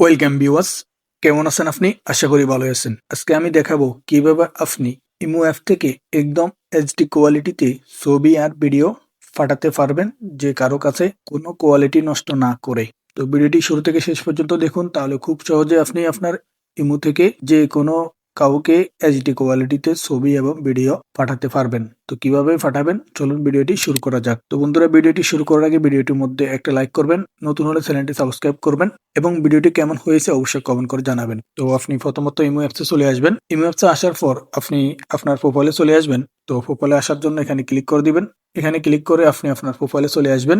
Welcome viewers কেমন আছেন আপনি? আশা করি ভালো আছেন। আজকে আমি দেখাবো কীভাবে আপনি ইমো অ্যাপ থেকে একদম এইচডি কোয়ালিটিতে ছবি আর ভিডিও ফাটাতে পারবেন যে কারও কাছে কোনো কোয়ালিটি নষ্ট না করে। তো ভিডিওটি শুরু থেকে শেষ পর্যন্ত দেখুন, তাহলে খুব সহজে আপনি আপনার ইমো থেকে যে কোনো কাউকে এইচডি কোয়ালিটিতে ছবি এবং ভিডিও পাঠাতে পারবেন। তো কীভাবে পাঠাবেন? চলুন ভিডিওটি শুরু করা যাক। তো বন্ধুরা, ভিডিওটি শুরু করার আগে ভিডিওটির মধ্যে একটা লাইক করবেন, নতুন হলে চ্যানেলটি সাবস্ক্রাইব করবেন এবং ভিডিওটি কেমন হয়েছে অবশ্যই কমেন্ট করে জানাবেন। তো আপনি প্রথমত ইমো অ্যাপসে চলে আসবেন। ইমো অ্যাপসে আসার পর আপনি আপনার প্রোফাইলে চলে আসবেন। তো প্রোফাইলে আসার জন্য এখানে ক্লিক করে দিবেন। এখানে ক্লিক করে আপনি আপনার প্রোফাইলে চলে আসবেন।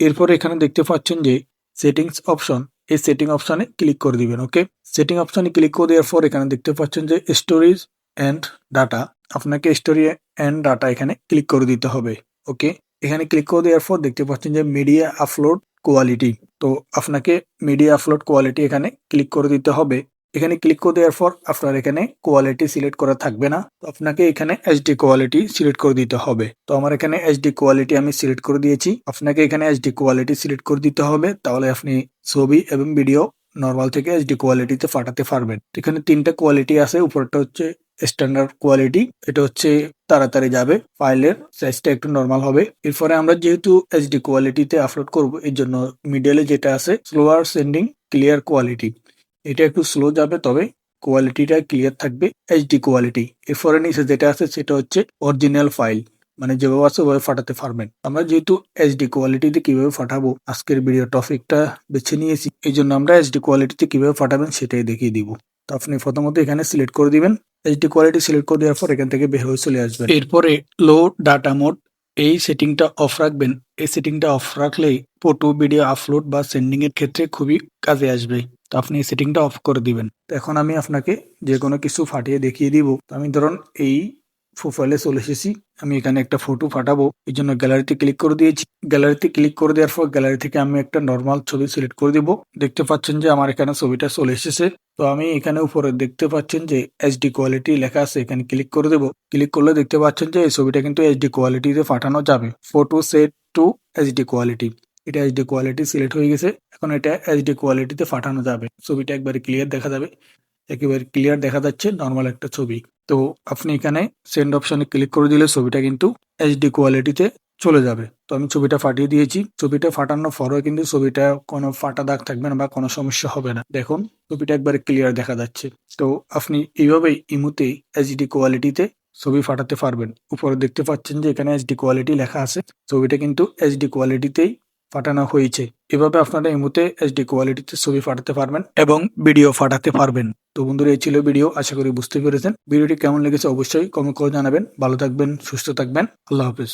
এরপর এখানে দেখতে পাচ্ছেন যে সেটিংস অপশন এই সেটিং অপশনে ক্লিক করে দিবেন ওকে সেটিং অপশনে ক্লিক করে দেওয়ার পর এখানে দেখতে পাচ্ছেন যে স্টোরেজ অ্যান্ড ডাটা আপনাকে স্টোরি অ্যান্ড ডাটা এখানে ক্লিক করে দিতে হবে ওকে এখানে ক্লিক করে দেওয়ার পর দেখতে পাচ্ছেন যে মিডিয়া আপলোড কোয়ালিটি তো আপনাকে মিডিয়া আপলোড কোয়ালিটি এখানে ক্লিক করে দিতে হবে। এখানে ক্লিক করে দেওয়ার পর আপনার এখানে কোয়ালিটি সিলেক্ট করা থাকবে না। তো আপনাকে এখানে এইচডি কোয়ালিটি সিলেক্ট করে দিতে হবে। তো আমার এখানে এইচডি কোয়ালিটি আমি সিলেক্ট করে দিয়েছি। আপনাকে এখানে এইচডি কোয়ালিটি সিলেক্ট করে দিতে হবে। তাহলে আপনি ছবি এবং ভিডিও নর্মাল থেকে এইচডি কোয়ালিটিতে পাঠাতে পারবেন। এখানে তিনটা কোয়ালিটি আছে। উপরটা হচ্ছে স্ট্যান্ডার্ড কোয়ালিটি এটা হচ্ছে তাড়াতাড়ি যাবে ফাইলের সাইজটা একটু নর্মাল হবে। এরপরে আমরা যেহেতু এইচডি কোয়ালিটিতে আপলোড করব, এর জন্য মিডিয়ালে যেটা আছে স্লোয়ার সেন্ডিং ক্লিয়ার কোয়ালিটি এটা একটু স্লো যাবে, তবে কোয়ালিটিটা ক্লিয়ার থাকবে এইচডি কোয়ালিটি এরপরে নিচে যেটা আছে, সেটা হচ্ছে অরিজিনাল ফাইল মানে যেভাবে আছে, ওভাবে ফাটাতে পারবেন। আমরা যেহেতু এইচডি কোয়ালিটিতে কীভাবে ফাটাবো, আজকের ভিডিও টপিকটা বেছে নিয়েছি এই জন্য আমরা এইচডি কোয়ালিটিতে কীভাবে ফাটাবেন, সেটাই দেখিয়ে দিব। তো আপনি প্রথমত এখানে সিলেক্ট করে দিবেন। এইচডি কোয়ালিটি সিলেক্ট করে দেওয়ার পর এখান থেকে বের হয়ে চলে আসবেন। এরপরে লো ডাটা মোড এই সেটিংটা অফ রাখবেন। এই সেটিংটা অফ রাখলেই ফটো ভিডিও আপলোড বা সেন্ডিং এর ক্ষেত্রে খুবই কাজে আসবে। তো আপনি এই সেটিংটা অফ করে দিবেন। তো এখন আমি আপনাকে যে কোনো কিছু ফাটিয়ে দেখিয়ে দিব। আমি ধরুন এই প্রোফাইলে চলে এসেছি। আমি এখানে একটা ফটো ফাটাবো। এই জন্য গ্যালারিতে ক্লিক করে দিয়েছি। গ্যালারিতে ক্লিক করে দেওয়ার পর গ্যালারি থেকে আমি একটা নর্মাল ছবি সিলেক্ট করে দিব। দেখতে পাচ্ছেন যে আমার এখানে ছবিটা চলে এসেছে। তো আমি এখানে উপরে দেখতে পাচ্ছেন যে এইচডি কোয়ালিটি লেখা আছে। এখানে ক্লিক করে দেবো। ক্লিক করলে দেখতে পাচ্ছেন যে এই ছবিটা কিন্তু এইচডি কোয়ালিটিতে ফাটানো যাবে। Photo set to HD quality এটা এইচডি কোয়ালিটি সিলেক্ট হয়ে গেছে। এখন এটা এইচডি কোয়ালিটিতে পাঠানো যাবে। ছবিটা একবারে ক্লিয়ার দেখা যাবে। একেবারে ক্লিয়ার দেখা যাচ্ছে নর্মাল একটা ছবি। তো আপনি এখানে সেন্ড অপশনে ক্লিক করে দিলে ছবিটা কিন্তু এইচডি কোয়ালিটিতে চলে যাবে। তো আমি ছবিটা ফাটিয়ে দিয়েছি। ছবিটা ফাটানোর পরেও কিন্তু ছবিটা কোনো ফাটা দাগ থাকবে না বা কোনো সমস্যা হবে না। দেখুন, ছবিটা একবারে ক্লিয়ার দেখা যাচ্ছে। তো আপনি এইভাবেই ইমুতে এইচডি কোয়ালিটিতে ছবি ফাটাতে পারবেন। উপরে দেখতে পাচ্ছেন যে এখানে এইচডি কোয়ালিটি লেখা আছে। ছবিটা কিন্তু এইচডি কোয়ালিটিতেই ফাটানো হয়েছে। এভাবে আপনারা এই মুহূর্তে এইচডি কোয়ালিটিতে ছবি ফাটাতে পারবেন এবং ভিডিও ফাটাতে পারবেন। তো বন্ধুরা, এই ছিল ভিডিও আশা করি বুঝতে পেরেছেন। ভিডিওটি কেমন লেগেছে অবশ্যই কমেন্ট করে জানাবেন। ভালো থাকবেন, সুস্থ থাকবেন। আল্লাহ হাফিজ।